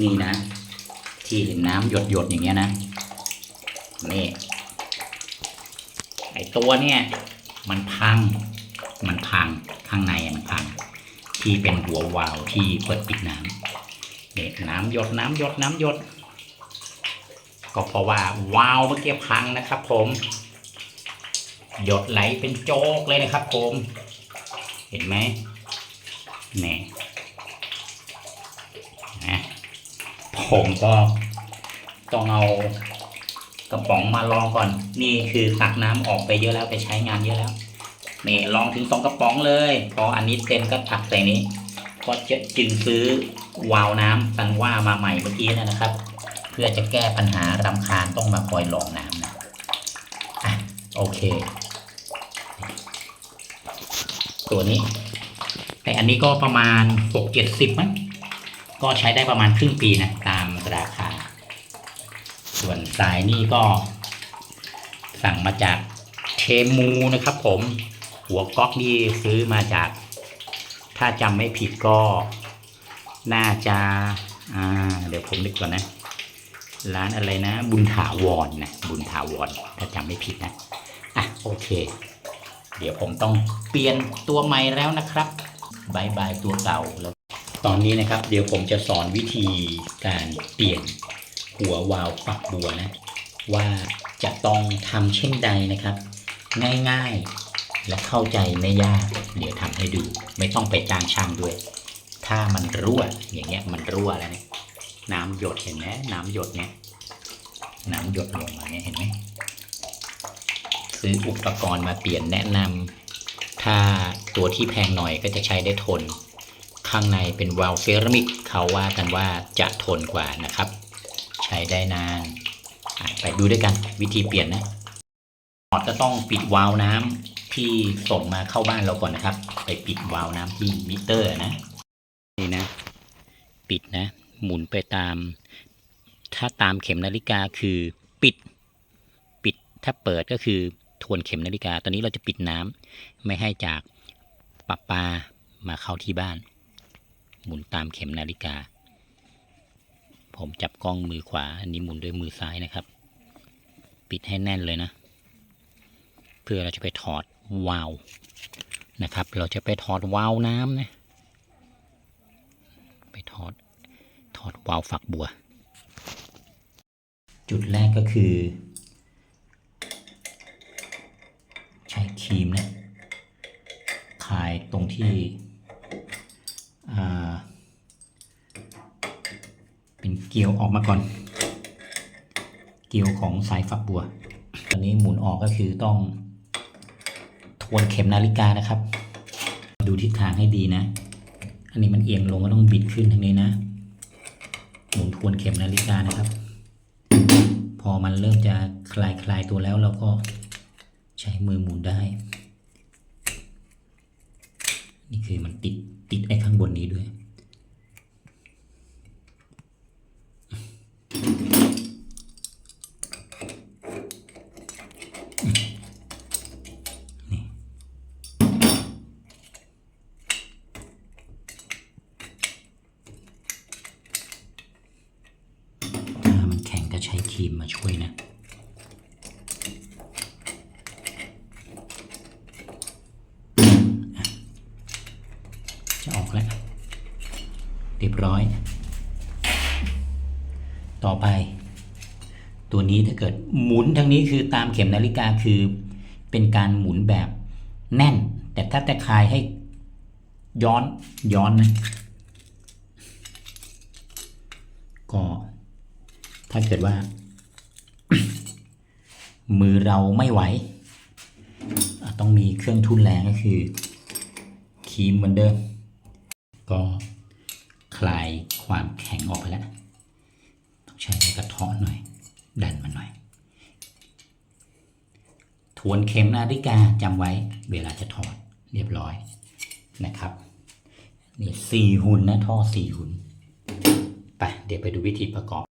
นี่นะ ที่เห็นน้ำหยดหยดอย่างเงี้ยนะนี่ไอตัวเนี่ย มันพัง มันพังข้างในมันพัง ที่เป็นหัววาล์วที่เปิดปิดน้ำเนี่ยน้ำหยดน้ำหยดน้ำหยด ก็เพราะว่าวาล์วเมื่อกี้พังนะครับ ผม หยดไหลเป็นโจกเลยนะครับ ผม เห็นไหมเนี่นะ ผมก็ต้องเอากระป๋องมาลองก่อน นี่คือตักน้ำออกไปเยอะแล้วไปใช้งานเยอะแล้วนี่ลองถึงสองกระป๋องเลย พออันนี้เต็มก็ตักใส่นี้ก็จะจึงซื้อวาล์วน้ำซันว่ามาใหม่เมื่อกี้นะครับ เพื่อจะแก้ปัญหารำคาญต้องมาคอยหลองน้ำนะอะโอเค ตัวนี้ แต่อันนี้ก็ประมาณหกเจ็ดสิบมั้งก็ใช้ได้ประมาณครึ่งปีนะต ส่วนสายนี่ก็ สั่งมาจากเทมูนะครับ ผม หัวก๊อกนี่ซื้อมาจาก ถ้าจำไม่ผิดก็ น่าจะอ่าเดี๋ยวผมนึกก่อนนะ ร้านอะไรนะ บุญถาวรนนะบุญถาวร ถ้าจำไม่ผิดนะอะโอเค เดี๋ยวผมต้องเปลี่ยนตัวใหม่แล้วนะครับบายบายตัวเก่าแล้ว ตอนนี้นะครับ เดี๋ยวผมจะสอนวิธีการเปลี่ยน หัววาล์วฝักบัวนะว่าจะต้องทำเช่นใดนะครับ ง่ายๆและเข้าใจไม่ยาก เดี๋ยวทำให้ดูไม่ต้องไปจางช่างด้วย ถ้ามันรั่วอย่างเงี้ยมันรั่วแล้วเนี่ยน้ำหยดเห็นไหมน้ำหยดเนี่ยน้ำหยดลงมาเนี่ยเห็นไหมซื้ออุปกรณ์มาเปลี่ยนแนะนำถ้าตัวที่แพงหน่อยก็จะใช้ได้ทน ข้างในเป็นวาล์วเซรามิกเขาว่ากันว่าจะทนกว่านะครับ ใช้ได้นานไปดูด้วยกันวิธีเปลี่ยนนะออดก็ต้องปิดวาล์วน้ำที่ส่งมาเข้าบ้านเราก่อนนะครับ ไปปิดวาล์วน้ำที่มิเตอร์นะนี่นะ ปิดนะ หมุนไปตาม ถ้าตามเข็มนาฬิกาคือปิด ปิดถ้าเปิดก็คือทวนเข็มนาฬิกา ตอนนี้เราจะปิดน้ำไม่ให้จากปะปามาเข้าที่บ้าน หมุนตามเข็มนาฬิกา ผมจับกล้องมือขวา อันนี้หมุนด้วยมือซ้ายนะครับ ปิดให้แน่นเลยนะ เพื่อเราจะไปถอดวาล์วนะครับ เราจะไปถอดวาล์วน้ำนะ ไปถอดถอดวาล์วฝักบัว จุดแรกก็คือ ใช้ครีมนะคลายตรงที่อ่า เกลียวออกมาก่อน เกลียวของสายฝักบัว ตอนนี้หมุนออกก็คือต้องทวนเข็มนาฬิกานะครับ ดูทิศทางให้ดีนะ อันนี้มันเอียงลงก็ต้องบิดขึ้นทางนี้นะ หมุนทวนเข็มนาฬิกานะครับ พอมันเริ่มจะคลายคลายตัวแล้วเราก็ใช้มือหมุนได้ นี่คือมันติดติดไอ้ข้างบนนี้ด้วย เรียบร้อย ต่อไป ตัวนี้ถ้าเกิดหมุนทางนี้คือตามเข็มนาฬิกาคือ เป็นการหมุนแบบแน่น แต่ถ้าแต่คลายให้ย้อนย้อนนะก็ถ้าเกิดว่า มือเราไม่ไหว ต้องมีเครื่องทุนแรงก็คือคีมเหมือนเดิม ก็ ลายความแข็งออกไปแล้ว ต้องใช้กระเทาะหน่อย ดันมันหน่อย ทวนเข็มนาฬิกาจำไว้เวลาจะถอดเรียบร้อยนะครับนี่สี่หุ่นนะท่อสี่หุ่นไปเดี๋ยวไปดูวิธีประกอบ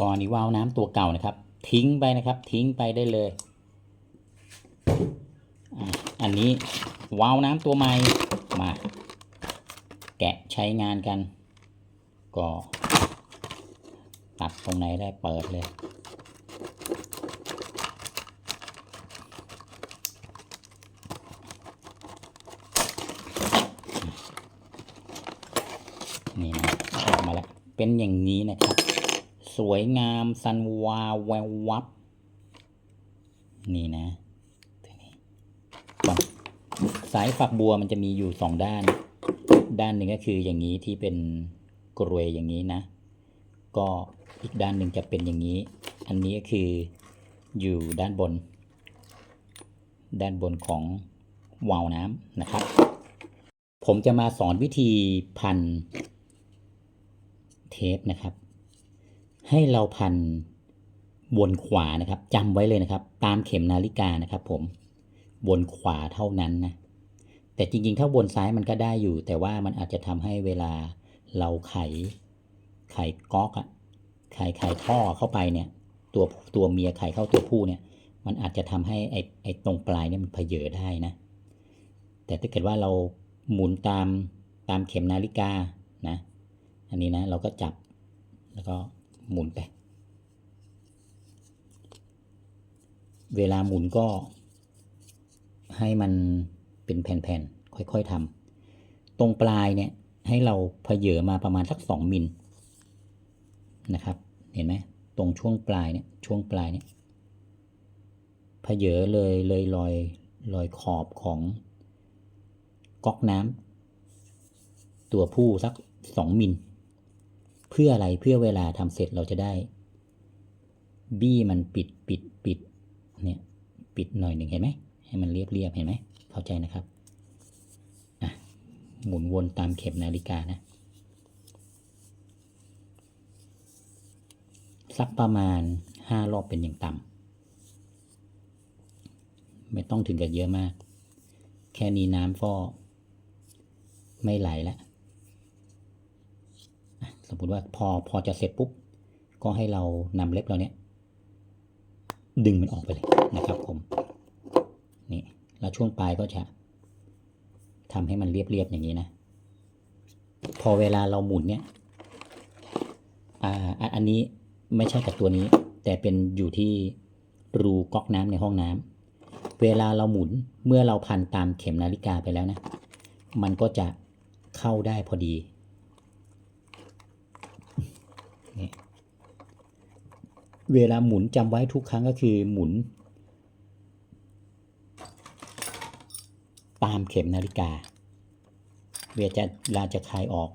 ก่อนนี้วาล์วน้ำตัวเก่านะครับ ทิ้งไปนะครับ ทิ้งไปได้เลย อันนี้วาล์วน้ำตัวใหม่มา แกะใช้งานกัน ก็ตัดตรงไหนได้เปิดเลย นี่นะออกมาแล้ว เป็นอย่างนี้นะครับ สวยงามซันวาแวววับ นี่นะสายฝักบัวมันจะมีอยู่สองด้าน ด้านหนึ่งก็คืออย่างนี้ที่เป็น กรวยอย่างนี้นะ ก็อีกด้านหนึ่งจะเป็นอย่างนี้ อันนี้ก็คืออยู่ด้านบน ด้านบนของวาล์วน้ำนะครับ ผมจะมาสอนวิธีพันเทปนะครับ ให้เราพันวนขวานะครับจำไว้เลยนะครับ ตามเข็มนาฬิกานะครับ ผมวนขวาเท่านั้นนะแต่จริงๆ ถ้าวนซ้ายมันก็ได้อยู่ แต่ว่ามันอาจจะทำให้เวลา เราไข ไขก๊อกอะไขไขท่อเข้าไปเนี่ย ตัวตัวเมียไขเข้าตัวผู้เนี่ย มันอาจจะทำให้ไอไอตรงปลายเนี่ยมันเพเยอได้นะ แต่ถ้าเกิดว่าเราหมุนตามตามเข็มนาฬิกานะ อันนี้นะเราก็จับแล้วก็หมุนไป เวลาหมุนก็ให้มันเป็นแผ่นๆค่อยๆทำตรงปลายเนี่ย ให้เราเพเยอมาประมาณสักสองมิลนะครับ เห็นไหมตรงช่วงปลายเนี่ยช่วงปลายเนี่ยเพเยอเลยเลยรอยรอยขอบของก๊อกน้ำตัวผู้สักสองมิลเพื่ออะไรเพื่อเวลาทำเสร็จเราจะได้ บี้มันปิดปิดปิดเนี่ยปิดหน่อยหนึ่งเห็นไหมให้มันเรียบเรียบเห็นไหมเข้าใจนะครับ หมุนวนตามเข็มนาฬิกานะ สักประมาณห้ารอบเป็นอย่างต่ำไม่ต้องถึงกับเยอะมาก แค่นี้น้ำก็ไม่ไหลแล้วสมมติว่าพอพอจะเสร็จปุ๊บ ก็ให้เรานำเล็บเราเนี้ยดึงมันออกไปเลยนะครับผม นี่ แล้วช่วงปลายก็จะ ทำให้มันเรียบๆอย่างนี้นะ พอเวลาเราหมุนเนี่ยอ่าอันนี้ไม่ใช่กับตัวนี้ แต่เป็นอยู่ที่รูก๊อกน้ำในห้องน้ำเวลาเราหมุนเมื่อเราพันตามเข็มนาฬิกาไปแล้วนะ มันก็จะเข้าได้พอดีเวลาหมุนจำไว้ทุกครั้งก็คือหมุน ตามเข็มนาฬิกา เวลาจะเวลาจะคลายออก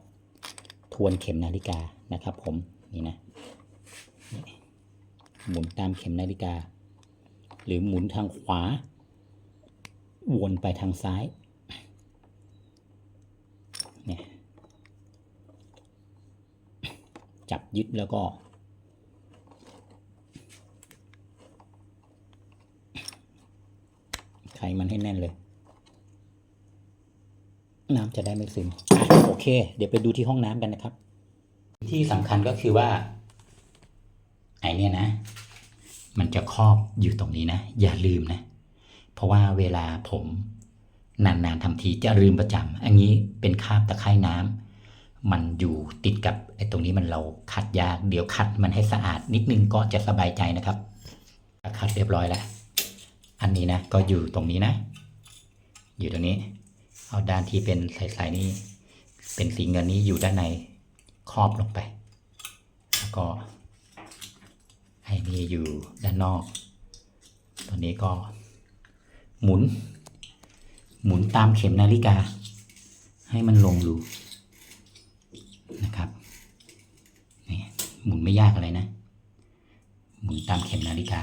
ทวนเข็มนาฬิกานะครับ ผมนี่นะหมุนตามเข็มนาฬิกา หรือหมุนทางขวา วนไปทางซ้ายเนี่ยจับยึดแล้วก็ไขมันให้แน่นเลย น้ำจะได้ไม่ซึมโอเค เดี๋ยวไปดูที่ห้องน้ำกันนะครับ ที่สำคัญก็คือว่า ไอเนี่ยนะ มันจะครอบอยู่ตรงนี้นะ อย่าลืมนะ เพราะว่าเวลาผมนานๆทำทีจะลืมประจำอันนี้เป็นคาบตะไคร่น้ำมันอยู่ติดกับไอ้ตรงนี้มันเราขัดยาก เดี๋ยวขัดมันให้สะอาดนิดนึงก็จะสบายใจนะครับ ขัดเรียบร้อยแล้ว อันนี้นะ ก็อยู่ตรงนี้นะ อยู่ตรงนี้ เอาด้านที่เป็นใสๆนี่เป็นสีเงินนี้อยู่ด้านในครอบลงไป แล้วก็ไอ้นี่อยู่ด้านนอก ตัวนี้ก็หมุน หมุนตามเข็มนาฬิกา ให้มันลงรูนะครับนี่หมุนไม่ยากอะไรนะ หมุนตามเข็มนาฬิกา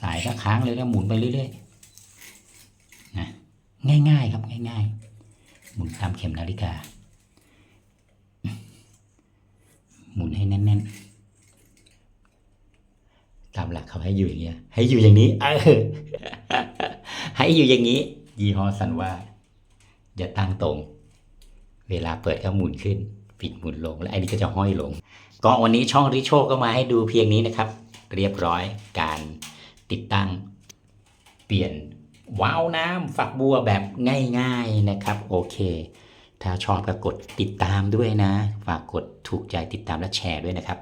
สายก็ค้างเลยแล้วหมุนไปเรื่อยๆ นะง่าย ๆ ครับง่าย ๆ หมุนตามเข็มนาฬิกา หมุนให้แน่นๆ ตามหลักเขาให้อยู่อย่างเงี้ย ให้อยู่อย่างนี้เออให้อยู่อย่างนี้ ยี่ห้อสันว่า อย่าตั้งตรง เวลาเปิดก็หมุนขึ้น ปิดหมุนลง และอ้นี่ก็จะห้อยลง ก็วันนี้ช่องริโชก็มาให้ดูเพียงนี้นะครับ เรียบร้อยการติดตั้งเปลี่ยน วาวน้ำฝักบัวแบบง่ายๆนะครับ โอเค ถ้าชอบก็กดติดตามด้วยนะ ฝากกดถูกใจติดตามและแชร์ด้วยนะครับ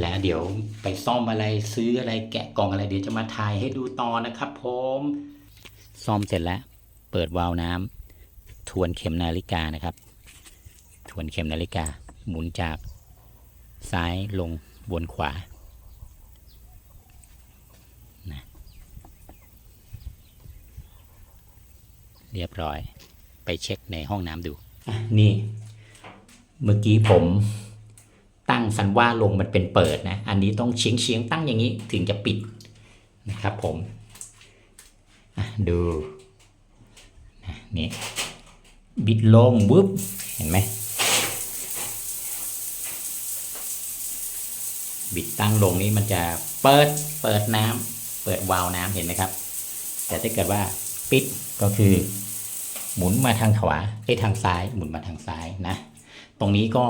แล้วเดี๋ยวไปซ่อมอะไรซื้ออะไรแกะกล่องอะไรเดี๋ยวจะมาถ่ายให้ดูต่อนะครับผมซ่อมเสร็จแล้ว เปิดวาล์วน้ำทวนเข็มนาฬิกานะครับ ทวนเข็มนาฬิกาหมุนจากซ้ายลงบนขวานะ เรียบร้อย ไปเช็คในห้องน้ำดู นี่ เมื่อกี้ผมตั้งสันว่าลงมันเป็นเปิดนะ อันนี้ต้องเฉียงเฉียงตั้งอย่างนี้ถึงจะปิดนะครับผมดูนี่บิดลงวุ๊บเห็นไหมบิดตั้งลงนี้มันจะเปิดเปิดน้ำเปิดวาล์วน้ำเห็นไหมครับ แต่ถ้าเกิดว่าปิดก็คือ หมุนมาทางขวาไอ้ทางซ้ายหมุนมาทางซ้ายนะ ตรงนี้ก็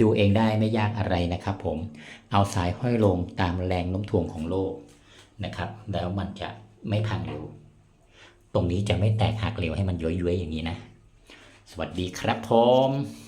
ดูเองได้ไม่ยากอะไรนะครับ ผมเอาสายห้อยลงตามแรงโน้มถ่วงของโลกนะครับ แล้วมันจะไม่พังเร็วตรงนี้จะไม่แตกหักเร็วให้มันย้อยๆอย่างนี้นะ สวัสดีครับผม